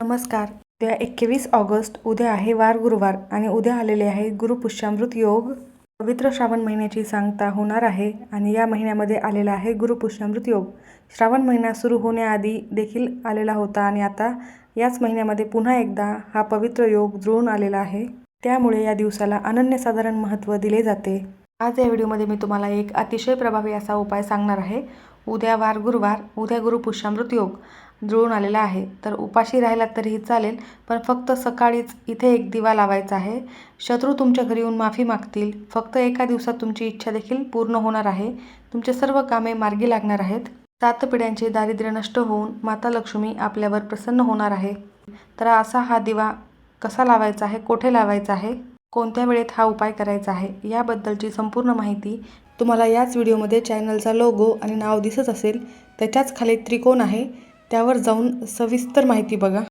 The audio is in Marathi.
नमस्कार. उद्या एकवीस ऑगस्ट उद्या आहे वार गुरुवार आणि उद्या आलेले आहे गुरुपुष्यामृत योग. पवित्र श्रावण महिन्याची सांगता होणार आहे आणि या महिन्यामध्ये आलेला आहे गुरुपुष्यामृत योग. श्रावण महिना सुरू होण्याआधी देखील आलेला होता आणि आता याच महिन्यामध्ये पुन्हा एकदा हा पवित्र योग जुळून आलेला आहे. त्यामुळे या दिवसाला अनन्यसाधारण महत्त्व दिले जाते. आज या व्हिडिओमध्ये मी तुम्हाला एक अतिशय प्रभावी असा उपाय सांगणार आहे. उद्या वार गुरुवार उद्या गुरुपुष्यामृत योग. जुळून आलेला आहे. तर उपाशी राहिलात तरीही चालेल पण फक्त सकाळीच इथे एक दिवा लावायचा आहे. शत्रू तुमच्या घरी येऊन माफी मागतील. फक्त एका दिवसात तुमची इच्छा देखील पूर्ण होणार आहे. तुमचे सर्व कामे मार्गी लागणार आहेत. सात पिढ्यांचे दारिद्र्य नष्ट होऊन माता लक्ष्मी आपल्यावर प्रसन्न होणार आहे. तर असा हा दिवा कसा लावायचा आहे? कोठे लावायचा आहे? कोणत्या वेळेत हा उपाय करायचा आहे? याबद्दलची संपूर्ण माहिती तुम्हाला याच व्हिडिओमध्ये चॅनलचा लोगो आणि नाव दिसत असेल त्याच्याच खाली त्रिकोण आहे. त्यावर जाऊन सविस्तर माहिती बघा.